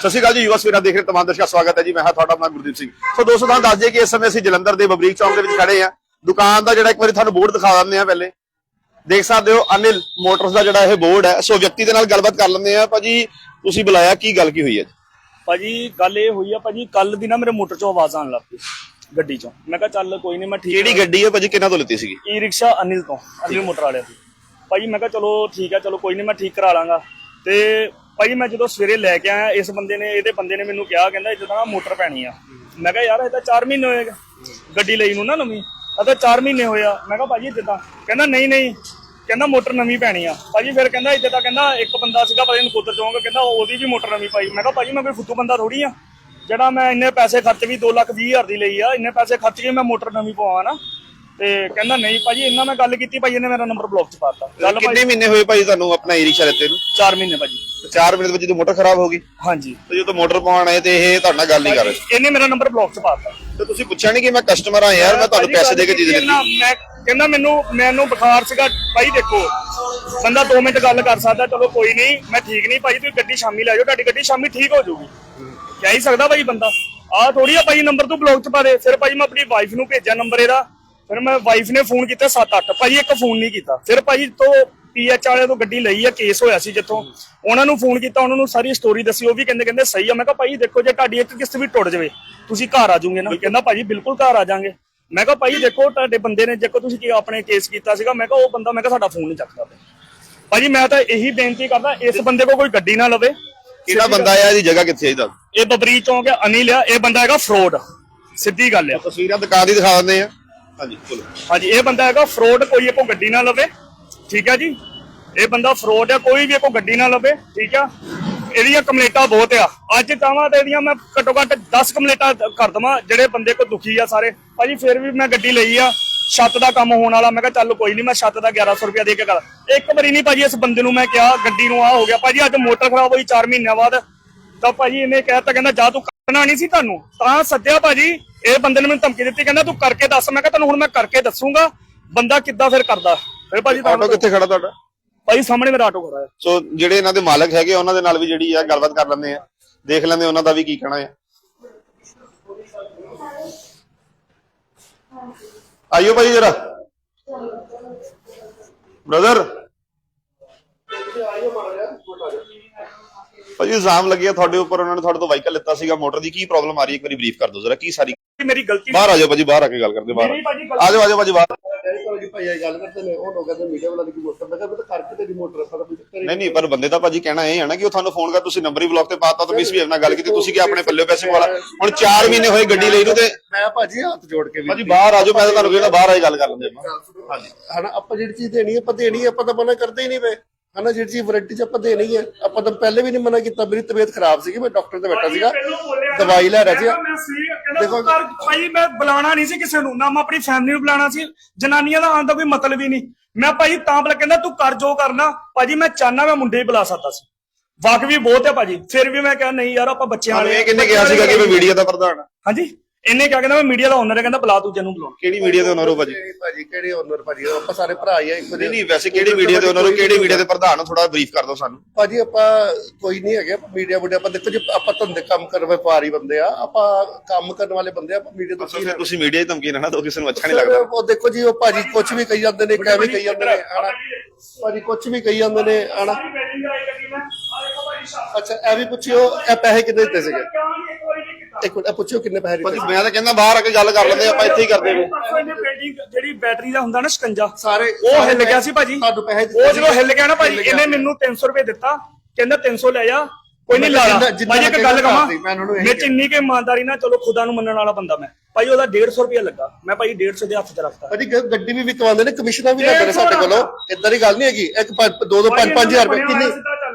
ਸਤਿ ਸ਼੍ਰੀ ਅਕਾਲ ਜੀ ਯੂਐਸ ਵੀਰਾਂ ਦੇਖ ਰਹੇ ਤਮਾਮ ਦਰਸ਼ਕਾਂ ਸਵਾਗਤ ਹੈ ਜੀ। ਮੈਂ ਹਾਂ ਤੁਹਾਡਾ ਆਪਣਾ ਗੁਰਦੀਪ ਸਿੰਘ। ਸੋ ਦੋਸਤੋ ਤੁਹਾਨੂੰ ਦੱਸ ਦਈਏ ਕਿ ਇਸ ਸਮੇਂ ਅਸੀਂ ਜਲੰਧਰ ਦੇ ਬਬਰੀਕ ਚੌਂਕ ਦੇ ਵਿੱਚ ਖੜੇ ਆ ਦੁਕਾਨ ਦਾ ਜਿਹੜਾ ਇੱਕ ਵਾਰੀ ਤੁਹਾਨੂੰ ਬੋਰਡ ਦਿਖਾ ਦਿੰਦੇ ਆ ਪਹਿਲੇ। ਦੇਖ ਸਕਦੇ ਹੋ ਅਨਿਲ ਮੋਟਰਸ ਦਾ ਜਿਹੜਾ ਇਹ ਬੋਰਡ ਹੈ। ਸੋ ਵਿਅਕਤੀ ਦੇ ਨਾਲ ਗੱਲਬਾਤ ਕਰ ਲੈਂਦੇ ਆ ਭਾਜੀ ਤੁਸੀਂ ਬੁਲਾਇਆ ਕੀ ਗੱਲ ਕੀ ਹੋਈ ਹੈ ਜੀ? ਭਾਜੀ ਗੱਲ ਇਹ ਹੋਈ ਆ ਭਾਜੀ ਕੱਲ ਦੀ ਨਾ ਮੇਰੇ ਮੋਟਰ ਚੋਂ ਆਵਾਜ਼ ਆਉਣ ਲੱਗ ਪਈ ਗੱਡੀ ਚੋਂ। ਮੈਂ ਕਿਹਾ ਚੱਲ ਕੋਈ ਨਹੀਂ ਮੈਂ ਠੀਕ ਕਿਹੜੀ ਗੱਡੀ ਹੈ ਭਾਜੀ? ਕਿਹਨਾਂ ਤੋਂ ਲਿੱਤੀ ਸੀਗੀ? ਈ ਰਿਕਸ਼ਾ ਅਨਿਲ ਤੋਂ ਅਨਿਲ ਮੋਟਰ ਵਾਲਿਆਂ ਤੋਂ ਭਾਜੀ ਮੈਂ ਕਿਹਾ ਚਲੋ ਠੀਕ ਆ ਚਲੋ ਕੋਈ ਨਹੀਂ ਮੈਂ ਠੀਕ ਕਰਾ ਲਾਂਗਾ। ਤੇ ਭਾਜੀ ਮੈਂ ਜਦੋਂ ਸਵੇਰੇ ਲੈ ਕੇ ਆਇਆ, ਇਸ ਬੰਦੇ ਨੇ, ਇਹਦੇ ਬੰਦੇ ਨੇ ਮੈਨੂੰ ਕਿਹਾ, ਕਹਿੰਦਾ ਇਦਾਂ ਨਾ ਮੋਟਰ ਪੈਣੀ ਆ। ਮੈਂ ਕਿਹਾ, ਯਾਰ, ਇਹ ਤਾਂ 4 ਮਹੀਨੇ ਹੋਏ ਗੱਡੀ ਲਈ ਨੂੰ ਨਾ ਨਵੀਂ, ਇਹ ਤਾਂ 4 ਮਹੀਨੇ ਹੋਇਆ ਮੈਂ ਕਿਹਾ ਭਾਜੀ ਜਿੱਦਾਂ ਕਹਿੰਦਾ, ਨਹੀਂ ਨਹੀਂ। ਕਹਿੰਦਾ, ਮੋਟਰ ਨਵੀਂ ਪੈਣੀ ਆ। ਭਾਜੀ ਫਿਰ ਕਹਿੰਦਾ, ਇੱਦਾਂ ਤਾਂ ਕਹਿੰਦਾ, ਇੱਕ ਬੰਦਾ ਸੀਗਾ, ਪਤਾ ਨਹੀਂ ਕੁੱਤਰ ਚੋਂਕ, ਕਹਿੰਦਾ, ਉਹਦੀ ਵੀ ਮੋਟਰ ਨਵੀਂ ਪਾਈ। ਮੈਂ ਕਿਹਾ ਭਾਜੀ ਮੈਂ ਕੋਈ ਫੁੱਟੂ ਬੰਦਾ ਥੋੜੀ ਆ। ਜਿਹੜਾ ਮੈਂ ਇੰਨੇ ਪੈਸੇ ਖਰਚ ਵੀ 2 ਲੱਖ 20 ਹਜ਼ਾਰ ਦੀ ਲਈ ਆ, ਇੰਨੇ ਪੈਸੇ ਖਰਚ ਕੇ ਮੈਂ ਮੋਟਰ ਨਵੀਂ ਪਵਾਵਾਂ ਨਾ। ਤੇ ਕਹਿੰਦਾ ਨਹੀਂ ਭਾਜੀ ਇੰਨਾ ਮੈਂ ਗੱਲ ਕੀਤੀ ਭਾਜੀ ਇਹਨੇ ਮੇਰਾ ਨੰਬਰ ਬਲੌਕ ਚ ਪਾਤਾ। ਗੱਲ ਕਿੰਨੇ ਭਾਜੀ ਮਹੀਨੇ ਹੋਏ ਭਾਜੀ ਤੁਹਾਨੂੰ ਆਪਣਾ ਈ ਰਿਕਸ਼ਾ ਲੈਤੇ ਨੂੰ? 4 ਮਹੀਨੇ ਭਾਜੀ। 4 ਮਹੀਨੇ ਦੇ ਵਿੱਚ ਜਦੋਂ ਮੋਟਰ ਖਰਾਬ ਹੋ ਗਈ? ਹਾਂਜੀ। ਤੇ ਜਦੋਂ ਮੋਟਰ ਪਵਾਉਣ ਆਏ ਤੇ ਇਹ ਤੁਹਾਡੇ ਨਾਲ ਗੱਲ ਨਹੀਂ ਕਰ ਰਹੇ? ਇਹਨੇ ਮੇਰਾ ਨੰਬਰ ਬਲੌਕ ਚ ਪਾਤਾ। ਤੇ ਤੁਸੀਂ ਪੁੱਛਿਆ ਨਹੀਂ ਕਿ ਮੈਂ ਕਸਟਮਰ ਆ ਯਾਰ ਮੈਂ ਤੁਹਾਨੂੰ ਭਾਜੀ ਪੈਸੇ ਦੇ ਕੇ ਚੀਜ਼ ਲੈਣੀ ਕੀਤੀ ਮੈਂ ਕਹਿੰਦਾ ਮੈਨੂੰ ਮੈਨੂੰ ਬੁਖਾਰ ਸੀਗਾ। ਭਾਈ ਦੇਖੋ ਬੰਦਾ 2 ਮਿੰਟ ਗੱਲ ਕਰ ਸਕਦਾ ਚਲੋ ਕੋਈ ਨਹੀਂ ਮੈਂ ਠੀਕ ਨਹੀਂ ਭਾਈ ਤੁਸੀਂ ਗੱਡੀ ਸ਼ਾਮੀ ਲੈ ਜਾਓ ਤੁਹਾਡੀ ਗੱਡੀ ਸ਼ਾਮੀ ਠੀਕ ਹੋ ਜਾਊਗੀ। ਕਹਿ ਹੀ ਸਕਦਾ ਭਾਈ ਬੰਦਾ। ਆ ਥੋੜੀ ਆ ਭਾਈ ਨੰਬਰ ਤੂੰ ਬਲੌਕ ਚ ਪਾ ਦੇ। ਫਿਰ ਭਾਈ ਮੈਂ ਆਪਣੀ ਵਾਈਫ ਨੂੰ ਭੇਜਿਆ ਨੰਬਰ ਇਹਦਾ। ਫਿਰ ਮੈਂ ਵਾਈਫ ਨੇ ਫੋਨ ਕੀਤਾ 7-8 ਭਾਈ ਇੱਕ ਫੋਨ ਨਹੀਂ ਕੀਤਾ। ਫਿਰ ਭਾਈ ਤੋਂ ਪੀਐਚ ਵਾਲਿਆਂ ਤੋਂ ਗੱਡੀ ਲਈ ਆ ਕੇਸ ਹੋਇਆ ਸੀ ਜਿੱਥੋਂ। ਉਹਨਾਂ ਨੂੰ ਫੋਨ ਕੀਤਾ ਉਹਨਾਂ ਨੂੰ ਸਾਰੀ ਸਟੋਰੀ ਦੱਸੀ ਉਹ ਵੀ ਕਹਿੰਦੇ ਕਹਿੰਦੇ ਸਹੀ ਆ। ਮੈਂ ਕਿਹਾ ਭਾਈ ਦੇਖੋ ਜੇ ਤੁਹਾਡੀ ਇੱਕ ਕਿਸ਼ਤ ਵੀ ਟੁੱਟ ਜਾਵੇ ਤੁਸੀਂ ਘਰ ਆ ਜਾਓਗੇ ਨਾ। ਕਹਿੰਦਾ ਭਾਜੀ ਬਿਲਕੁਲ ਘਰ ਆ ਜਾਾਂਗੇ। ਮੈਂ ਕਿਹਾ ਭਾਈ ਦੇਖੋ ਤੁਹਾਡੇ ਬੰਦੇ ਨੇ ਜੇਕੋ ਤੁਸੀਂ ਕੀ ਆਪਣੇ ਕੇਸ ਕੀਤਾ ਸੀਗਾ। ਮੈਂ ਕਿਹਾ ਉਹ ਬੰਦਾ ਮੈਂ ਕਿਹਾ ਸਾਡਾ ਫੋਨ ਨਹੀਂ ਚੱਕਦਾ ਭਾਜੀ ਮੈਂ ਤਾਂ ਇਹੀ ਬੇਨਤੀ ਕਰਦਾ ਇਸ ਬੰਦੇ ਕੋ ਕੋਈ ਗੱਡੀ ਨਾ ਲਵੇ। ਕਿਹੜਾ ਬੰਦਾ ਆ ਇਹਦੀ ਜਗ੍ਹਾ ਕਿੱਥੇ ਹੈ ਇਹਦਾ ਇਹ ਬਬਰੀ ਚੌਂਕ ਹੈ ਅਨਿਲ ਆ। ਇਹ ਬੰਦਾ ਹੈਗਾ ਫਰੋਡ। ਸਿੱਧੀ ਗੱਲ ਆ। ਤਸਵੀਰਾਂ ਦੁਕਾਨ ਦੀ ਦਿਖਾ ਦਿੰਦੇ ਆ। ਹਾਂਜੀ ਚਲੋ ਹਾਂਜੀ, ਇਹ ਬੰਦਾ ਹੈਗਾ, ਫਰੋਡ ਕੋਈ ਇਹ ਕੋ ਗੱਡੀ ਨਾ ਲਵੇ, ਠੀਕ ਹੈ ਜੀ? ਇਹ ਬੰਦਾ ਫਰੋਡ ਹੈ, ਕੋਈ ਵੀ ਇਹ ਕੋ ਗੱਡੀ ਨਾ ਲਵੇ, ਠੀਕ ਆ? ਇਹਦੀਆਂ ਕੰਪਲੇਂਟਾਂ ਬਹੁਤ ਆ। ਅੱਜ ਚਾਹਾਂ ਤੇ ਇਹਦੀਆਂ ਮੈਂ ਘੱਟੋ ਘੱਟ 10 ਕੰਪਲੇਂਟਾਂ ਕਰ ਦਵਾਂ, ਜਿਹੜੇ ਬੰਦੇ ਕੋ ਦੁਖੀ ਆ ਸਾਰੇ। ਭਾਜੀ, ਫਿਰ ਵੀ ਮੈਂ ਗੱਡੀ ਲਈ ਆ, ਛੱਤ ਦਾ ਕੰਮ ਹੋਣ ਵਾਲਾ। ਮੈਂ ਕਿਹਾ, ਚੱਲ ਕੋਈ ਨਹੀਂ ਮੈਂ ਛੱਤ ਦਾ 1100 ਰੁਪਇਆ ਦੇ ਕੇ ਕਰ ਇੱਕ ਵਾਰੀ ਨਹੀਂ ਭਾਜੀ, ਇਸ ਬੰਦੇ ਨੂੰ ਮੈਂ ਕਿਹਾ, ਗੱਡੀ ਨੂੰ ਆ ਹੋ ਗਿਆ। ਭਾਜੀ, ਅੱਜ ਮੋਟਰ ਖਰਾਬ ਹੋਈ 4 ਮਹੀਨਿਆਂ ਬਾਅਦ। ਤਾਂ ਭਾਜੀ ਇਹਨੇ ਕਹਿਤਾ ਕਹਿੰਦਾ ਜਾ ਤੂੰ ਕਰਨਾ ਨਹੀਂ ਸੀ ਤੁਹਾਨੂੰ ਤਾਂ ਸੱਦਿਆ ਭਾਜੀ। ਇਹ ਬੰਦੇ ਨੇ ਮੈਨੂੰ ਧਮਕੀ ਦਿੱਤੀ ਕਹਿੰਦਾ ਤੂੰ ਕਰਕੇ ਦੱਸ ਮੈਂ ਕਿਹਾ ਤੈਨੂੰ ਹੁਣ ਮੈਂ ਕਰਕੇ ਦੱਸੂਗਾ ਬੰਦਾ ਕਿੱਦਾਂ ਫਿਰ ਕਰਦਾ? ਫਿਰ ਭਾਜੀ ਆਟੋ ਤੁਹਾਨੂੰ ਕਿੱਥੇ ਖੜਾ ਤੁਹਾਡਾ? ਭਾਜੀ ਸਾਹਮਣੇ ਮੇਰਾ ਆਟੋ ਖੜਾ ਹੈ। ਸੋ ਜਿਹੜੇ ਇਹਨਾਂ ਦੇ ਮਾਲਕ ਹੈਗੇ ਉਹਨਾਂ ਦੇ ਨਾਲ ਵੀ ਜਿਹੜੀ ਆ ਗੱਲਬਾਤ ਕਰ ਲੈਂਦੇ ਆ। ਦੇਖ ਲੈਂਦੇ ਉਹਨਾਂ ਦਾ ਵੀ ਕੀ ਕਹਿਣਾ ਹੈ ਆਇਓ ਭਾਈ ਜਰਾ। ਬ੍ਰਦਰ ਭਾਜੀ ਇਲਜ਼ਾਮ ਲੱਗਿਆ ਤੁਹਾਡੇ ਉੱਪਰ ਉਹਨਾਂ ਨੇ ਤੁਹਾਡੇ ਤੋਂ ਵਾਹੀਕਲ ਲਿੱਤਾ ਸੀਗਾ ਮੋਟਰ ਦੀ। ਕੀ ਪ੍ਰੋਬਲਮ ਆ ਰਹੀ ਹੈ? ਇੱਕ ਵਾਰੀ ਬਰੀਫ ਕਰ ਦਿਓ ਜਰਾ ਕੀ ਸਾਰੀ ਮੇਰੀ ਗਲਤੀ ਬਾਹਰ ਆ ਜਾਓ ਭਾਜੀ ਬਾਹਰ ਆ ਕੇ ਗੱਲ ਕਰਦੇ ਬਾਹਰ ਭਾਜੀ ਆ ਜਾਓ ਆ ਜਾਓ ਭਾਜੀ ਬਾਹਰ। ਜੀ ਭਾਈ ਇਹ ਗੱਲ ਕਰਦੇ ਨੇ ਉਹ ਲੋਕ ਕਹਿੰਦੇ ਮੀਡੀਆ ਵਾਲਾ ਦੀ ਕੀ ਮੋਟਰ ਮੈਂ ਕਿਹਾ ਵੀ ਤਾਂ ਕਰਕੇ ਤੇਰੀ ਮੋਟਰ ਪਤਾ ਵੀ ਤੇਰੀ ਨਹੀਂ ਨਹੀਂ ਪਰ ਬੰਦੇ ਦਾ ਭਾਜੀ ਕਹਿਣਾ ਇਹ ਹੈ ਨਾ ਕਿ ਉਹ ਤੁਹਾਨੂੰ ਫੋਨ ਕਰ ਤੁਸੀਂ ਨੰਬਰ ਹੀ ਬਲੌਕ ਤੇ ਪਾਤਾ ਤਾਂ ਮਿਸ ਵੀ ਨਾਲ ਗੱਲ ਕੀਤੀ ਤੁਸੀਂ ਕਿ ਆਪਣੇ ਪੱਲੇ ਪੈਸੇ ਵਾਲਾ ਹੁਣ 4 ਮਹੀਨੇ ਹੋਏ ਗੱਡੀ ਲਈ ਨੂੰ ਤੇ ਮੈਂ ਭਾਜੀ ਹੱਥ ਜੋੜ ਕੇ ਵੀ ਭਾਜੀ ਬਾਹਰ ਆ ਜਾਓ ਮੈਂ ਤਾਂ ਤੁਹਾਨੂੰ ਕਹਿੰਦਾ ਬਾਹਰ ਆ ਕੇ ਗੱਲ ਕਰ ਲੈਂਦੇ ਆਪਾਂ। ਹਾਂਜੀ। ਹਨਾ ਆਪਾਂ ਜਿਹੜੀ ਚੀਜ਼ ਦੇਣੀ ਹੈ ਆਪਾਂ ਦੇਣੀ ਹੈ ਆਪਾਂ ਤਾਂ ਮਨਾ ਕਰਦੇ ਹੀ ਨਹੀਂ ਪਏ। ਹਨਾ ਜਿਹੜੀ ਚੀਜ਼ ਵਾਰੰਟੀ ਚ ਆਪਾਂ ਦੇਣੀ ਹੈ ਆਪਾਂ ਤਾਂ ਪਹਿਲੇ ਵੀ ਨਹੀਂ ਮਨਾ ਕੀਤਾ ਮੇਰੀ ਤਬੀਅਤ ਖਰਾਬ ਸੀਗੀ ਮੈਂ ਡਾਕਟਰ ਤੇ ਬੈਠਾ ਸੀਗਾ ਦਵਾਈ ਲੈ ਰਿਹਾ ਸੀ ਮੈਂ ਸੀ ਕਹਿੰਦਾ ਦੇਖੋ- ਭਾਈ ਮੈਂ ਬੁਲਾਣਾ ਨਹੀਂ ਸੀ ਕਿਸੇ ਨੂੰ ਨਾ ਮੈਂ ਆਪਣੀ ਫੈਮਿਲੀ ਨੂੰ ਬੁਲਾਣਾ ਸੀ ਜਨਾਨੀਆਂ ਦਾ ਆਉਣ ਦਾ ਕੋਈ ਮਤਲਬ ਹੀ ਨਹੀਂ ਮੈਂ ਭਾਈ ਤਾਂ ਬਲ ਕਹਿੰਦਾ ਤੂੰ ਕਰ ਜੋ ਕਰਨਾ ਭਾਜੀ ਮੈਂ ਚਾਹਨਾ ਮੈਂ ਮੁੰਡੇ ਹੀ ਬੁਲਾ ਸਕਦਾ ਸੀ। ਵਾਕ ਵੀ ਬਹੁਤ ਹੈ ਭਾਜੀ ਫਿਰ ਵੀ ਮੈਂ ਕਿਹਾ ਨਹੀਂ ਯਾਰ ਆਪਾਂ ਬੱਚਿਆਂ ਵਾਲੇ ਇਹ ਕਿੰਨੇ ਕਿਹਾ ਸੀਗਾ ਕਿ ਮੈਂ ਮੀਡੀਆ ਦਾ ਪ੍ਰਧਾਨ? ਹਾਂਜੀ? ਇਹਨੇ ਕਿਹਾ ਕਹਿੰਦਾ ਮੈਂ ਮੀਡੀਆ ਦਾ ਓਨਰ ਹੈ ਕਹਿੰਦਾ ਬੁਲਾ ਤੂੰ ਜਨੂੰ ਬੁਲਾਉਣਾ। ਕਿਹੜੀ ਮੀਡੀਆ ਦੇ ਓਨਰ ਹੋ ਭਾਜੀ? ਭਾਜੀ ਕਿਹੜੇ ਓਨਰ ਭਾਜੀ? ਆਪਾਂ ਸਾਰੇ ਭਰਾ ਹੀ ਆ ਇੱਕ ਨਹੀਂ ਨਹੀਂ ਵੈਸੇ ਕਿਹੜੀ ਮੀਡੀਆ ਦੇ ਓਨਰ ਹੋ ਕਿਹੜੀ ਮੀਡੀਆ ਦੇ ਪ੍ਰਧਾਨ ਹੋ ਥੋੜਾ ਬਰੀਫ ਕਰ ਦਿਓ ਸਾਨੂੰ। ਭਾਜੀ ਆਪਾਂ ਕੋਈ ਨਹੀਂ ਹੈਗੇ ਮੀਡੀਆ ਬੁੱਢੇ ਆਪਾਂ ਦੇਖੋ ਜੀ ਆਪਾਂ ਧੰਦੇ ਕੰਮ ਕਰਨ ਵਪਾਰੀ ਬੰਦੇ ਆ ਆਪਾਂ ਕੰਮ ਕਰਨ ਵਾਲੇ ਬੰਦੇ ਆ ਆਪਾਂ ਮੀਡੀਆ ਤੋਂ ਫਿਰ ਤੁਸੀਂ ਮੀਡੀਆ ਦੀ ਧਮਕੀ ਨਾ ਦਿਓ ਕਿਸੇ ਨੂੰ ਅੱਛਾ ਨਹੀਂ ਲੱਗਦਾ। ਉਹ ਦੇਖੋ ਜੀ ਉਹ ਭਾਜੀ ਕੁਝ ਵੀ ਕਹੀ ਜਾਂਦੇ ਨੇ ਕਿਵੇਂ ਕਹੀ ਜਾਂਦੇ ਨੇ ਹਨਾ ਭਾਜੀ ਕੁਝ ਵੀ ਕਹੀ ਜਾਂਦੇ ਨੇ ਹਨਾ ਅੱਛਾ ਇਹ ਵੀ ਪੁੱਛਿਓ ਇਹ ਪੈਸੇ ਕਿੰਨੇ ਦਿੱਤੇ ਸੀਗੇ? ਇੱਕ ਮਿੰਟ ਇਹ ਪੁੱਛਿਓ ਕਿੰਨੇ ਪੈਸੇ ਦਿੱਤੇ? ਮੈਂ ਤਾਂ ਕਹਿੰਦਾ ਬਾਹਰ ਆ ਕੇ ਗੱਲ ਕਰ ਲੈਂਦੇ ਆਪਾਂ ਇੱਥੇ ਹੀ ਕਰਦੇ ਵੇ ਜਿਹੜੀ ਬੈਟਰੀ ਦਾ ਹੁੰਦਾ ਨਾ ਸਕੰਜਾ ਸਾਰੇ ਉਹ ਹਿੱਲ ਗਿਆ ਸੀ ਭਾਜੀ। ਤੁਹਾਨੂੰ ਪੈਸੇ ਦਿੱਤੇ ਉਹ ਜਦੋਂ ਸੀਗੇ। ਹਿੱਲ ਗਿਆ ਨਾ ਭਾਜੀ ਹਿੱਲ ਗਿਆ। ਇਹਨੇ ਮੈਨੂੰ 300 ਰੁਪਏ ਦਿੱਤਾ। ਕਹਿੰਦਾ 300 ਲੈ ਜਾ ਕੋਈ ਨਹੀਂ ਲਾ ਲਾ। ਜਿੰਨਾ ਭਾਜੀ ਇੱਕ ਮੈਂ ਗੱਲ ਕਹਿੰਦਾ ਕਹਾਂ ਸੀ, ਮੈਂ ਉਹਨਾਂ ਨੂੰ ਇਹੀ ਮੈਂ ਚਿੰਨੀ ਕੇ ਇਮਾਨਦਾਰੀ ਨਾਲ ਚਲੋ ਖੁਦਾ ਨੂੰ ਮੰਨਣ ਵਾਲਾ ਬੰਦਾ ਮੈਂ। ਭਾਈ ਉਹਦਾ 150 ਰੁਪਏ ਲੱਗਾ। ਮੈਂ ਭਾਈ 150 ਦੇ ਹੱਥ 'ਚ ਰੱਖਤਾ। ਭਾਜੀ ਗ- ਗੱਡੀ ਵੀ ਵਿਕਵਾਉਂਦੇ ਨੇ ਕਮਿਸ਼ਨਾਂ ਵੀ ਲੈਂਦੇ ਨੇ ਸਾਡੇ ਕੋਲੋਂ। ਇਦਾਂ ਦੀ ਗੱਲ ਨਹੀਂ ਹੈਗੀ। ਇੱਕ ਪੰਜ- ਦੋ ਦੋ ਪੰਜ ਪੰਜ ਹਜ਼ਾਰ ਰੁਪਏ ਕਿੰਨੀ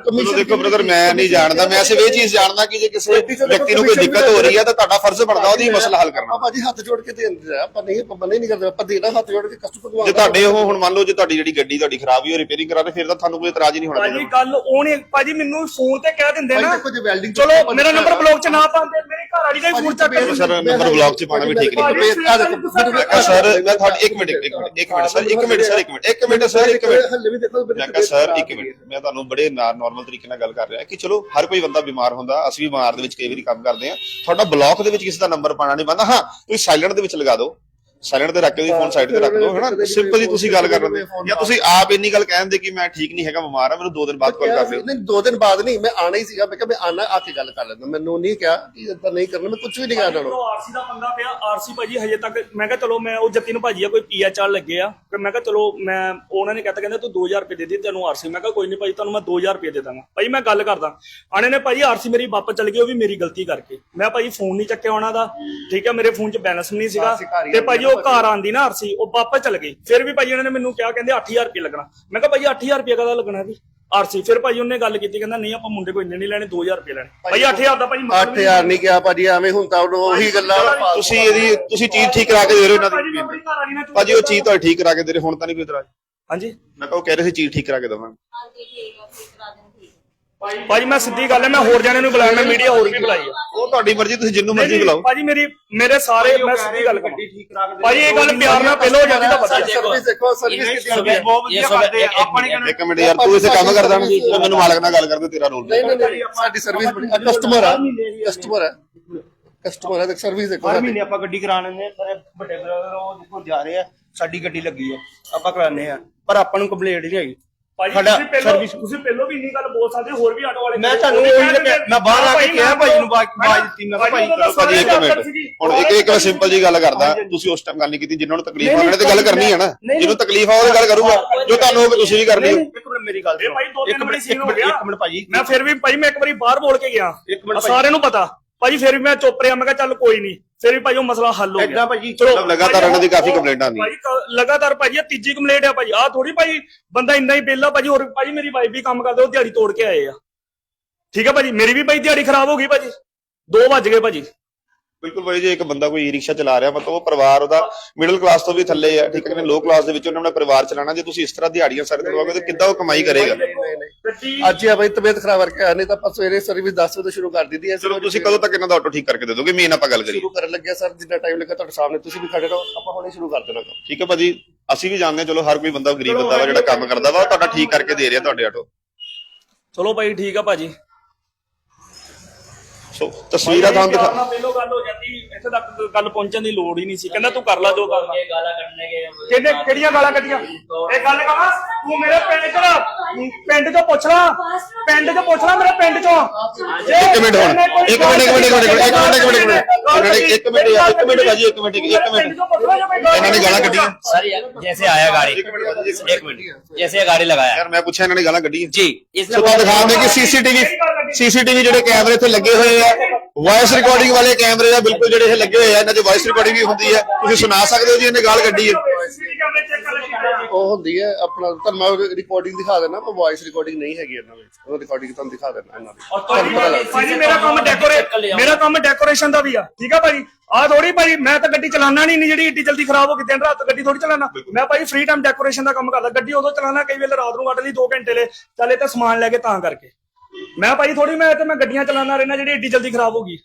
ਚਲੋ ਕਮਿਸ਼ਨ ਦੇਖੋ ਬ੍ਰਦਰ ਮੈਂ ਨਹੀਂ ਜਾਣਦਾ ਮੈਂ ਸਿਰਫ ਇਹ ਚੀਜ਼ ਜਾਣਦਾ ਕਿ ਜੇ ਕਿਸੇ ਵਿਅਕਤੀ ਨੂੰ ਕੋਈ ਦਿੱਕਤ ਹੋ ਰਹੀ ਹੈ ਤਾਂ ਤੁਹਾਡਾ ਫਰਜ਼ ਬਣਦਾ ਉਹਦੀ ਮਸਲਾ ਹੱਲ ਕਰਨਾ। ਆਪਾਂ ਭਾਜੀ ਹੱਥ ਜੋੜ ਕੇ ਦੇ ਦਿੰਦੇ ਆ ਆਪਾਂ ਨਹੀਂ ਆਪਾਂ ਨਹੀਂ ਕਰਦੇ ਆਪਾਂ ਦੇਣਾ ਹੱਥ ਜੋੜ ਕੇ ਕਸਟਮਰ ਨੂੰ ਜੇ ਤੁਹਾਡੇ ਉਹ ਹੁਣ ਮੰਨ ਲਓ ਜੇ ਤੁਹਾਡੀ ਜਿਹੜੀ ਗੱਡੀ ਤੁਹਾਡੀ ਖਰਾਬ ਹੋਈ ਉਹ ਰਿਪੇਅਰਿੰਗ ਕਰਾ ਦੇ ਫਿਰ ਤਾਂ ਤੁਹਾਨੂੰ ਕੋਈ ਇਤਰਾਜ਼ ਹੀ ਨਹੀਂ ਹੋਣਾ ਭਾਜੀ ਗੱਲ ਉਹਨੇ ਭਾਜੀ ਮੈਨੂੰ ਫੋਨ ਤੇ ਕਹਿ ਦਿੰਦੇ ਨਾ ਜੇ ਚਲੋ ਮੇਰਾ ਨੰਬਰ ਬਲੌਕ 'ਚ ਨਾ ਪਾਉਂਦੇ ਮੇਰੇ ਘਰ ਵਾਲੀ ਦਾ ਹੀ ਫੋਨ ਚੱਕ ਕੇ ਸਰ ਨੰਬਰ ਬਲੌਕ 'ਚ ਪਾਉਣਾ ਵੀ ਠੀਕ ਨਹੀਂ। ਤਬੀਅਤ ਆ ਦੇਖੋ ਮੈਂ ਕਿਹਾ ਸਰ ਮੈਂ ਤੁਹਾਡੀ ਇੱਕ ਮਿੰਟ ਇੱਕ ਮਿੰਟ ਇੱਕ ਮਿੰਟ ਸਰ ਇੱਕ ਮਿੰਟ ਸਰ ਇੱਕ ਮਿੰਟ ਇੱਕ ਮਿੰਟ ਸਰ ਇੱਕ ਮਿੰਟ। ਹੱਲੇ ਵੀ ਦੇਖੋ ਮੈਂ ਕਿਹਾ ਸਰ ਇੱਕ ਮਿੰਟ। ਮੈਂ ਤੁਹਾਨੂੰ ਬੜੇ ਨਾਰਮਲ ਤਰੀਕੇ ਨਾਲ ਗੱਲ ਕਰ ਰਿਹਾ ਕਿ ਚਲੋ ਹਰ ਕੋਈ ਬੰਦਾ ਬਿਮਾਰ ਹੁੰਦਾ ਅਸੀਂ ਵੀ ਬਿਮਾਰ ਦੇ ਵਿੱਚ ਕਈ ਵਾਰੀ ਕੰਮ ਕਰਦੇ ਆ ਤੁਹਾਡਾ ਬਲੌਕ ਦੇ ਵਿੱਚ ਕਿਸੇ ਦਾ ਨੰਬਰ ਪਾਣਾ ਨਹੀਂ ਬੰਦਾ ਹਾਂ ਤੁਸੀਂ ਸਾਇਲੈਂਟ ਦੇ ਵਿੱਚ ਲਗਾ ਦਿਓ। ਸਾਇਲੈਂਟ ਤੇ ਰੱਖ ਕੇ ਉਹਦੀ ਫੋਨ ਸਾਈਡ ਤੇ ਰੱਖ ਦਿਓ ਹੈਨਾ? ਸਿੰਪਲ ਜੀ ਤੁਸੀਂ ਗੱਲ ਕਰ ਰਹੇ ਹੋ। ਜਾਂ ਤੁਸੀਂ ਆਪ ਇੰਨੀ ਗੱਲ ਕਹਿੰਦੇ ਕਿ ਮੈਂ ਠੀਕ ਨਹੀਂ ਹੈਗਾ ਬਿਮਾਰ ਆ ਮੈਨੂੰ ਦੋ ਦਿਨ ਬਾਅਦ ਕਾਲ ਕਰ ਲਿਓ। ਨਹੀਂ ਦੋ ਦਿਨ ਬਾਅਦ ਨਹੀਂ ਮੈਂ ਆਣਾ ਹੀ ਸੀਗਾ। ਮੈਂ ਕਿਹਾ ਮੈਂ ਆਣਾ ਆ ਕੇ ਗੱਲ ਕਰ ਲੈਂਦਾ। ਮੈਨੂੰ ਨਹੀਂ ਕਿਹਾ ਕਿ ਇਦਾਂ ਨਹੀਂ ਕਰਨਾ ਮੈਂ ਕੁਝ ਵੀ ਨਹੀਂ ਕਰਨਾ ਚਲੋ ਆਰਸੀ ਦਾ ਪੰਗਾ ਪਿਆ ਆਰਸੀ ਭਾਜੀ ਹਜੇ ਤੱਕ ਮੈਂ ਕਿਹਾ ਚਲੋ ਮੈਂ ਉਹ ਜੱਤੀ ਨੂੰ ਭਾਜੀ ਆ ਕੋਈ ਪੀਆ ਚਾਲ ਲੱਗੇ ਆ। ਫਿਰ ਮੈਂ ਕਿਹਾ ਚਲੋ ਮੈਂ ਉਹਨਾਂ ਨੇ ਕਹਤਾ ਕਹਿੰਦਾ ਤੂੰ 2000 ਰੁਪਏ ਦੇ ਦੇ ਤੈਨੂੰ ਆਰਸੀ ਮੈਂ ਕਿਹਾ ਕੋਈ ਨਹੀਂ ਭਾਜੀ ਤੁਹਾਨੂੰ ਮੈਂ 2000 ਰੁਪਏ ਦੇ ਦਾਂਗਾ। ਭਾਜੀ ਮੈਂ ਗੱਲ ਕਰਦਾ। ਆਣੇ ਨੇ ਭਾਜੀ ਆਰਸੀ ਮੇਰੀ ਵਾਪਸ ਚਲ ਗਈ ਉਹ ਵੀ ਮੇਰੀ ਗਲਤੀ ਕਰਕੇ। ਮੈਂ ਭਾਜੀ ਫੋਨ ਨਹੀਂ ਚੱਕਿਆ ਉਹਨਾਂ ਦਾ। ਠੀਕ ਹੈ ਮੇਰੇ ਫੋਨ 'ਚ ਬੈਲੈਂਸ ਨਹੀਂ ਸੀਗਾ। ਤੇ ਭਾਜੀ ਉਹ ਘਰ ਆਂਦੀ ਨਾ ਆਰਸੀ ਉਹ ਵਾਪਸ ਚਲ ਗਈ। ਫਿਰ ਵੀ ਭਾਜੀ ਉਹਨਾਂ ਨੇ ਮੈਨੂੰ ਕਿਹਾ ਕਹਿੰਦੇ 8000 ਰੁਪਏ ਲੱਗਣਾ। ਮੈਂ ਕਿਹਾ ਭਾਜੀ 8000 ਰੁਪਏ ਕਦਾ ਲੱਗਣਾ ਵੀ ਆਰਸੀ ਫਿਰ ਭਾਜੀ ਉਹਨੇ ਗੱਲ ਕੀਤੀ ਕਹਿੰਦਾ ਨਹੀਂ ਆਪਾਂ ਮੁੰਡੇ ਕੋਈ ਇੰਨੇ ਨਹੀਂ ਲੈਣੇ 2000 ਰੁਪਏ ਲੈਣੇ। ਭਾਜੀ 8000 ਦਾ ਭਾਜੀ ਮਤਲਬ ਹੀ 8000 ਨਹੀਂ ਕਿਹਾ ਭਾਜੀ ਐਵੇਂ ਹੁਣ ਤਾਂ ਉਹੀ ਗੱਲਾਂ ਤੁਸੀਂ ਇਹਦੀ ਤੁਸੀਂ ਚੀਜ਼ ਠੀਕ ਕਰਾ ਕੇ ਦੇ ਰਹੇ ਹੋ ਇਹਨਾਂ ਭਾਜੀ ਦੀ। ਭਾਜੀ ਉਹ ਚੀਜ਼ ਤੁਹਾਡੀ ਠੀਕ ਕਰਾ ਕੇ ਦੇ ਰਹੇ ਹੁਣ ਤਾਂ ਨਹੀਂ ਕੋਈ ਇਤਰਾਜ਼। ਹਾਂਜੀ। ਮੈਂ ਕਿਹਾ ਉਹ ਕਹਿ ਰਹੇ ਸੀ ਚੀਜ਼ ਠੀਕ ਕਰਾ ਕੇ ਦਵਾਂਗੇ। ਹਾਂਜੀ ਠੀਕ ਆ ਠੀਕ ਕਰਾ ਠੀਕ ਭਾਜੀ ਮੈਂ ਸਿੱਧੀ ਗੱਲ ਹੈ ਮੈਂ ਹੋਰ ਜਾਣੇ ਨੂੰ ਬੁਲਾਇਆ ਮੈਂ ਮੀਡੀਆ ਹੋਰ ਵੀ ਬੁਲਾਈ ਆ ਉਹ ਤੁਹਾਡੀ ਮਰਜ਼ੀ ਤੁਸੀਂ ਜਿੰਨੂੰ ਮਰਜ਼ੀ ਬੁਲਾਓ। ਭਾਜੀ ਮੇਰੀ ਮੇਰੇ ਸਾਰੇ ਮੈਂ ਸਿੱਧੀ ਗੱਲ ਕਰਾਂ। ਭਾਜੀ ਇਹ ਗੱਲ ਪਿਆਰ ਨਾਲ ਪਹਿਲਾਂ ਹੋ ਜਾਂਦੀ ਤਾਂ ਪਤਾ ਹੈ। ਸਰਵਿਸ ਦੇਖੋ ਸਰਵਿਸ ਕਿੱਥੇ ਹੁੰਦੀ ਹੈ। ਬਹੁਤ ਵਧੀਆ ਕਰਦੇ ਆ। ਆਪਾਂ ਨਹੀਂ ਇੱਕ ਮਿੰਟ ਯਾਰ ਤੂੰ ਇਸੇ ਕੰਮ ਕਰਦਾ ਨਾ ਮੈਨੂੰ ਮਾਲਕ ਨਾਲ ਗੱਲ ਕਰਦੇ ਤੇਰਾ ਰੋਲ ਨਹੀਂ ਨਹੀਂ ਨਹੀਂ ਸਾਡੀ ਸਰਵਿਸ ਬੜੀ ਕਸਟਮਰ ਆ। ਕਸਟਮਰ ਹੈ ਕਸਟਮਰ ਹੈ ਤੇ ਸਰਵਿਸ ਦੇਖੋ ਹਰ ਮਹੀਨੇ ਆਪਾਂ ਗੱਡੀ ਕਰਾ ਲੈਂਦੇ ਆ ਸਾਰੇ ਵੱਡੇ ਬ੍ਰਦਰ ਉਹ ਦੇਖੋ ਜਾ ਰਹੇ ਆ ਸਾਡੀ ਗੱਡੀ ਲੱਗੀ ਆ ਆਪਾਂ ਕਰਾਉਂਦੇ ਆ। ਪਰ ਆਪਾਂ ਨੂੰ ਕੰਪਲੇਂਟ ਨਹੀਂ ਹੈਗੀ। ਭਾਜੀ ਸਾਡਾ ਤੁਸੀਂ ਪਹਿਲਾਂ service- ਤੁਸੀਂ ਪਹਿਲਾਂ ਵੀ ਇੰਨੀ ਗੱਲ ਬੋਲ ਸਕਦੇ ਹੋ, ਹੋਰ ਵੀ ਆਟੋ ਵਾਲੇ ਮੈਂ ਖੜੇ ਤੁਹਾਨੂੰ ਉਹ ਵੀ ਉਹੀ ਕਹਿੰਦੇ ਲੱਗਿਆ- ਮੈਂ ਬਾਹਰ ਆ ਕੇ ਕਿਹਾ ਭਾਜੀ ਨੂੰ ਆਵਾਜ਼- ਆਵਾਜ਼ ਦਿੱਤੀ, ਮੈਂ ਕਿਹਾ ਭਾਜੀ ਉਹਦਾ ਭਾਜੀ ਇੱਕ ਸਾਰੇ ਮਿੰਟ ਸੀਗੀ। ਹੁਣ ਇੱਕ ਇੱਕ ਮੈਂ ਸਿੰਪਲ ਜੀ ਗੱਲ ਕਰਦਾ ਤੁਸੀਂ ਉਸ ਟਾਈਮ ਗੱਲ ਨਹੀਂ ਕੀਤੀ ਜਿਨ੍ਹਾਂ ਨੂੰ ਤਕਲੀਫ ਆ ਉਹਨਾਂ ਨੇ ਤੇ ਗੱਲ ਕਰਨੀ ਹੈ ਨਾ। ਜਿਹਨੂੰ ਤਕਲੀਫ ਆ ਉਹ ਗੱਲ ਕਰੂਗਾ। ਜੋ ਤੁਹਾਨੂੰ ਹੋਵੇ ਤੁਸੀਂ ਵੀ ਕਰ ਲਿਓ ਇੱਕ ਮਿੰਟ ਮੇਰੀ ਗੱਲ ਇਹ ਭਾਈ ਦੋ ਇੱਕ ਤਿੰਨ ਮਿੰਟ ਵਾਰੀ ਸੀਨ ਹੋ ਇੱਕ ਗਿਆ ਮਿੰਟ ਇੱਕ ਮਿੰਟ ਭਾਜੀ ਮੈਂ ਫਿਰ ਵੀ ਭਾਈ ਮੈਂ ਇੱਕ ਵਾਰੀ ਬਾਹਰ ਬੋਲ ਕੇ ਗਿਆ। ਇੱਕ ਮਿੰਟ। ਸਾਰਿਆਂ ਨੂੰ ਪਤਾ। ਭਾਜੀ ਫਿਰ ਵੀ ਮੈਂ ਚੁੱਪ ਰਿਹਾ ਮੈਂ ਕਿਹਾ ਚੱਲ ਕੋਈ ਨਹੀਂ ਫਿਰ ਵੀ ਭਾਈ ਉਹ ਮਸਲਾ ਹੱਲ ਹੋ ਗਿਆ। ਏਦਾਂ ਭਾਜੀ ਮਤਲਬ ਲਗਾਤਾਰ ਇਹਨਾਂ ਦੀ ਕਾਫੀ ਕੰਪਲੇਂਟਾਂ ਆਉਂਦੀਆਂ ਭਾਜੀ ਕ- ਲਗਾਤਾਰ ਭਾਜੀ ਇਹ ਤੀਜੀ ਕੰਪਲੇਂਟ ਆ ਭਾਜੀ। ਆ ਥੋੜੀ ਭਾਜੀ ਬੰਦਾ ਇੰਨਾ ਹੀ ਬੇਲਾ ਭਾਜੀ ਹੋਰ ਭਾਜੀ ਮੇਰੀ ਵਾਈਫ ਵੀ ਕੰਮ ਕਰਦੇ ਉਹ ਦਿਹਾੜੀ ਤੋੜ ਕੇ ਆਏ ਆ। ਠੀਕ ਆ ਭਾਜੀ ਮੇਰੀ ਵੀ ਭਾਈ ਦਿਹਾੜੀ ਖਰਾਬ ਹੋ ਗਈ ਭਾਜੀ। 2 ਵੱਜ ਗਏ ਭਾਜੀ। ਬਿਲਕੁਲ ਭਾਈ ਜੇ ਇੱਕ ਬੰਦਾ ਕੋਈ ਈ-ਰਿਕਸ਼ਾ ਚਲਾ ਰਿਹਾ ਮਤਲਬ ਉਹ ਪਰਿਵਾਰ ਉਹਦਾ ਮਿਡਲ ਕਲਾਸ ਤੋਂ ਵੀ ਥੱਲੇ ਹੈ ਠੀਕ ਹੈ ਕਿ ਲੋ ਕਲਾਸ ਦੇ ਵਿੱਚ ਉਹਨੇ ਆਪਣਾ ਪਰਿਵਾਰ ਚਲਾਉਣਾ ਜੇ ਤੁਸੀਂ ਇਸ ਤਰ੍ਹਾਂ ਦਿਹਾੜੀਆਂ ਸਾਰੇ ਕਰਵਾਓਗੇ ਤਾਂ ਕਿੱਦਾਂ ਉਹ ਕਮਾਈ ਕਰੇਗਾ? ਨਹੀਂ ਨਹੀਂ ਗੱਡੀ ਅੱਜ ਹੀ ਆ ਬਈ ਤਬੀਅਤ ਖਰਾਬ ਕਰਕੇ ਨਹੀਂ ਤਾਂ ਆਪਾਂ ਸਵੇਰੇ ਸਰਵਿਸ 10 ਵਜੇ ਤੋਂ ਸ਼ੁਰੂ ਕਰ ਦਿੱਤੀ ਹੈ। ਚਲੋ ਤੁਸੀਂ ਕਦੋਂ ਤੱਕ ਇਹਨਾਂ ਦਾ ਆਟੋ ਠੀਕ ਕਰਕੇ ਦੇ ਦੋਗੇ? ਮੇਨ ਆਪਾਂ ਗੱਲ ਕਰੀਏ। ਸ਼ੁਰੂ ਕਰਨ ਲੱਗਿਆ ਸਰ ਜਿੰਨਾ ਟਾਈਮ ਲੱਗਾ ਤੁਹਾਡੇ ਸਾਹਮਣੇ ਤੁਸੀਂ ਵੀ ਖੜੇ ਰਹੋ ਆਪਾਂ ਹੁਣੇ ਸ਼ੁਰੂ ਕਰ ਦੇਣਾ ਠੀਕ ਹੈ ਭਾਜੀ ਅਸੀਂ ਵੀ ਜਾਣਦੇ ਹਾਂ ਚਲੋ ਹਰ ਕੋਈ ਬੰਦਾ ਗਰੀਬ ਬੰਦਾ ਵਾ ਜਿਹੜਾ ਕੰਮ ਕਰਦਾ ਵਾ ਤੁਹਾਡਾ ਠੀਕ ਕਰਕੇ ਦੇ ਰਿਹਾ ਤੁਹਾਡੇ ਆਟੋ ਚਲੋ ਭਾਈ ਠੀਕ ਆ ਭਾਜੀ। ਸੋ ਤਸਵੀਰਾਂ ਤੁਹਾਨੂੰ ਦਿਖਾ ਪਹਿਲੋ ਗੱਲ ਹੋ ਜਾਂਦੀ ਇੱਥੇ ਤੱਕ ਗੱਲ ਪਹੁੰਚਣ ਦੀ ਲੋੜ ਹੀ ਨਹੀਂ ਸੀ ਕਹਿੰਦਾ ਤੂੰ ਕਰ ਲੈ ਜੋ ਕਰਨਾ ਗਾਲਾਂ ਕਿਹੜੀਆਂ ਗਾਲਾਂ ਕੱਢੀਆਂ ਇਹ ਗੱਲ ਕਹਾਂ ਤੂੰ ਮੇਰੇ ਪਿੰਡ ਚ ਪਿੰਡ ਚੋਂ ਪੁੱਛ ਲੈ ਪਿੰਡ ਚੋਂ ਪੁੱਛ ਲੈ ਮੇਰੇ ਪਿੰਡ ਚੋਂ ਇੱਕ ਮਿੰਟ ਹੁਣ ਇੱਕ ਮਿੰਟ ਇੱਕ ਮਿੰਟ ਇੱਕ ਮਿੰਟ ਇੱਕ ਮਿੰਟ ਇੱਕ ਮਿੰਟ ਇੱਕ ਮਿੰਟ ਇੱਕ ਮਿੰਟ ਭਾਜੀ ਇੱਕ ਮਿੰਟ ਇੱਕ ਮਿੰਟ ਇਹਨਾਂ ਨੇ ਗਾਲਾਂ ਕੱਢੀਆਂ ਸਰ ਜੈਸੇ ਆਇਆ ਗਾੜੀ ਇੱਕ ਮਿੰਟ ਜੈਸੇ ਗਾੜੀ ਲਗਾਇਆ ਯਾਰ ਮੈਂ ਪੁੱਛਿਆ ਇਹਨਾਂ ਨੇ ਗਾਲਾਂ ਕੱਢੀਆਂ ਜੀ ਇਸ ਨੇ ਦਿਖਾ ਕਿ ਸੀਸੀਟੀਵੀ ਸੀਸੀਟੀਵੀ ਜਿਹੜੇ ਕੈਮਰੇ ਇੱਥੇ ਲੱਗੇ ਹੋਏ ਆ। ਵਾਇਸ ਰਿਕਾਰਡਿੰਗ ਵਾਲੇ ਕੈਮਰੇ ਆ ਬਿਲਕੁਲ ਜਿਹੜੇ ਇਹ ਲੱਗੇ ਹੋਏ ਆ। ਇਹਨਾਂ 'ਚ ਵਾਇਸ ਰਿਕਾਰਡਿੰਗ ਵੀ ਹੁੰਦੀ ਹੈ ਤੁਸੀਂ ਸੁਣਾ ਸਕਦੇ ਹੋ ਜੀ ਇਹਨੇ ਗਾਲ ਕੱਢੀ ਹੈ ਉਹ ਹੁੰਦੀ ਹੈ ਆਪਣਾ ਤੁਹਾਨੂੰ ਮੈਂ ਰਿਕਾਰਡਿੰਗ ਦਿਖਾ ਦੇਣਾ ਪਰ ਵੌਇਸ ਰਿਕਾਰਡਿੰਗ ਨਹੀਂ ਹੈਗੀ ਇਹਨਾਂ ਵਿੱਚ। ਉਹ ਰਿਕਾਰਡਿੰਗ ਤੁਹਾਨੂੰ ਦਿਖਾ ਦੇਣਾ ਇਹਨਾਂ ਦੀ ਤੁਹਾਨੂੰ ਪਤਾ ਲੱਗ ਭਾਜੀ ਮੇਰਾ ਕੰਮ ਡੈਕੋਰੇਟ ਮੇਰਾ ਕੰਮ ਡੈਕੋਰੇਸ਼ਨ ਦਾ ਵੀ ਆ। ਠੀਕ ਆ ਭਾਜੀ? ਆ ਥੋੜੀ ਭਾਜੀ ਮੈਂ ਤਾਂ ਗੱਡੀ ਚਲਾਉਣਾ ਨਹੀਂ ਜਿਹੜੀ ਏਡੀ ਜਲਦੀ ਖਰਾਬ ਹੋ ਗਈ ਦਿਨ ਰਾਤ ਗੱਡੀ ਥੋੜੀ ਚਲਾਉਣਾ। ਮੈਂ ਭਾਜੀ ਫ੍ਰੀ ਟਾਈਮ ਡੈਕੋਰੇਸ਼ਨ ਦਾ ਕੰਮ ਕਰਦਾ। ਗੱਡੀ ਉਦੋਂ ਚਲਾਉਣਾ ਕਈ ਵੇਲੇ ਰਾਤ ਨੂੰ ਕੱਢ ਲਈ 2 ਘੰਟੇ ਲੈ ਚੱਲੇ ਤੇ ਸਮਾਨ ਲੈ ਕੇ ਤਾਂ ਕਰਕੇ। ਮੈਂ ਭਾਜੀ ਥੋੜੀ ਮੈਂ ਤੇ ਮੈਂ ਗੱਡੀਆਂ ਚਲਾਉਣਾ ਰਹਿਣਾ ਜਿਹੜੀ ਏਡੀ ਜਲਦੀ ਖਰਾਬ ਹੋ ਗਈ।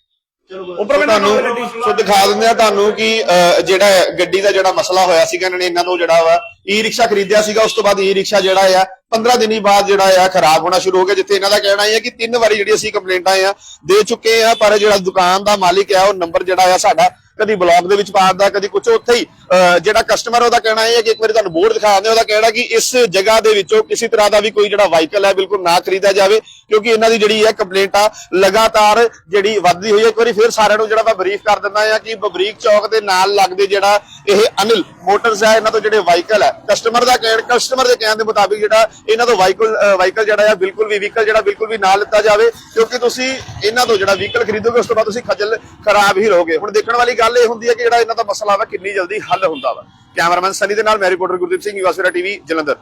ਉੱਪਰ ਮੈਂ ਤੁਹਾਨੂੰ ਸੋ ਦਿਖਾ ਦਿੰਦੇ ਆ ਤੁਹਾਨੂੰ ਕਿ ਅਹ, ਜਿਹੜਾ ਗੱਡੀ ਦਾ ਜਿਹੜਾ ਮਸਲਾ ਹੋਇਆ ਸੀਗਾ ਇਹਨਾਂ ਨੇ ਇਹਨਾਂ ਤੋਂ ਜਿਹੜਾ ਵਾ ਈ ਰਿਕਸ਼ਾ ਖਰੀਦਿਆ ਸੀਗਾ ਉਸ ਤੋਂ ਬਾਅਦ ਈ ਰਿਕਸ਼ਾ ਜਿਹੜਾ ਆ 15 ਦਿਨੀ ਬਾਅਦ ਜਿਹੜਾ ਆ ਖਰਾਬ ਹੋਣਾ ਸ਼ੁਰੂ ਹੋ ਗਿਆ ਜਿੱਥੇ ਇਹਨਾਂ ਦਾ ਕਹਿਣਾ ਇਹ ਹੈ ਕਿ ਤਿੰਨ ਵਾਰੀ ਜਿਹੜੀ ਅਸੀਂ ਕੰਪਲੇਂਟਾਂ ਆ ਦੇ ਚੁੱਕੇ ਆ ਪਰ ਜਿਹੜਾ ਦੁਕਾਨ ਦਾ ਮਾਲਿਕ ਆ ਉਹ ਨੰਬਰ ਜਿਹੜਾ ਆ ਸਾਡਾ ਕਦੀ ਬਲੌਗ ਦੇ ਵਿੱਚ ਪਾ ਦਿੰਦਾ ਕਦੀ ਕੁਝ ਉੱਥੇ ਹੀ ਅਹ, ਜਿਹੜਾ ਕਸਟਮਰ ਉਹਦਾ ਕਹਿਣਾ ਇਹ ਹੈ ਕਿ ਇੱਕ ਵਾਰੀ ਤੁਹਾਨੂੰ ਬੋਰਡ ਦਿਖਾ ਦਿੰਦੇ ਉਹਦਾ ਕਹਿਣਾ ਕਿ ਇਸ ਜਗ੍ਹਾ ਦੇ ਵਿੱਚੋਂ ਕਿਸੇ ਤਰ੍ਹਾਂ ਦਾ ਵੀ ਕੋਈ ਜਿਹੜਾ ਵਾਹੀਕਲ ਹੈ ਬਿਲਕੁਲ ਨਾ ਖਰੀਦਿਆ ਜਾਵੇ ਕਿਉਂਕਿ ਇਹਨਾਂ ਦੀ ਜਿਹੜੀ ਹੈ ਕੰਪਲੇਂਟ ਆ ਲਗਾਤਾਰ ਜਿਹੜੀ ਵੱਧਦੀ ਹੋਈ ਹੈ ਇੱਕ ਵਾਰੀ ਫਿਰ ਸਾਰਿਆਂ ਨੂੰ ਜਿਹੜਾ ਮੈਂ ਬਰੀਫ ਕਰ ਦਿੰਦਾ ਆ ਕਿ ਬਬਰੀਕ ਚੌਕ ਦੇ ਨਾਲ ਲੱਗਦੇ ਜਿਹੜਾ ਇਹ ਅਨਿਲ ਮੋਟਰਸ ਹੈ ਇਹਨਾਂ ਤੋਂ ਜਿਹੜੇ ਵਾਹੀਕਲ ਹੈ ਕਸਟਮਰ ਦਾ ਕਹਿਣ ਕਸਟਮਰ ਦੇ ਕਹਿਣ ਦੇ ਮੁਤਾਬਿਕ ਜਿਹੜਾ ਇਹਨਾਂ ਤੋਂ ਵਾਹੀਕਲ ਵਾਹੀਕਲ ਜਿਹੜਾ ਆ ਬਿਲਕੁਲ ਵੀ ਵਹੀਕਲ ਜਿਹੜਾ ਬਿਲਕੁਲ ਵੀ ਨਾ ਲਿੱਤਾ ਜਾਵੇ ਕਿਉਂਕਿ ਤੁਸੀਂ ਇਹਨਾਂ ਤੋਂ ਜਿਹੜਾ ਵਹੀਕਲ ਖਰੀਦੋਗੇ ਉਸ ਤੋਂ ਬਾਅਦ ਤੁਸੀਂ ਖਜਲ ਖਰਾਬ ਹੀ ਰਹੋਗੇ। ਹੁਣ ਦੇਖਣ ਵਾਲੀ ਗੱਲ ਇਹ ਹੁੰਦੀ ਹੈ ਕਿ ਜਿਹੜਾ ਇਹਨਾਂ ਦਾ ਮਸਲਾ ਵਾ ਕਿੰਨੀ ਜਲਦੀ ਹੱਲ ਹੁੰਦਾ ਵਾ। ਕੈਮਰਾਮੈਨ ਸਨੀ ਦੇ ਨਾਲ, ਮੈਂ ਰਿਪੋਰਟਰ ਗੁਰਦੀਪ ਸਿੰਘ ਯੂਐਸਵੇਰਾ ਟੀਵੀ, ਜਲੰਧਰ।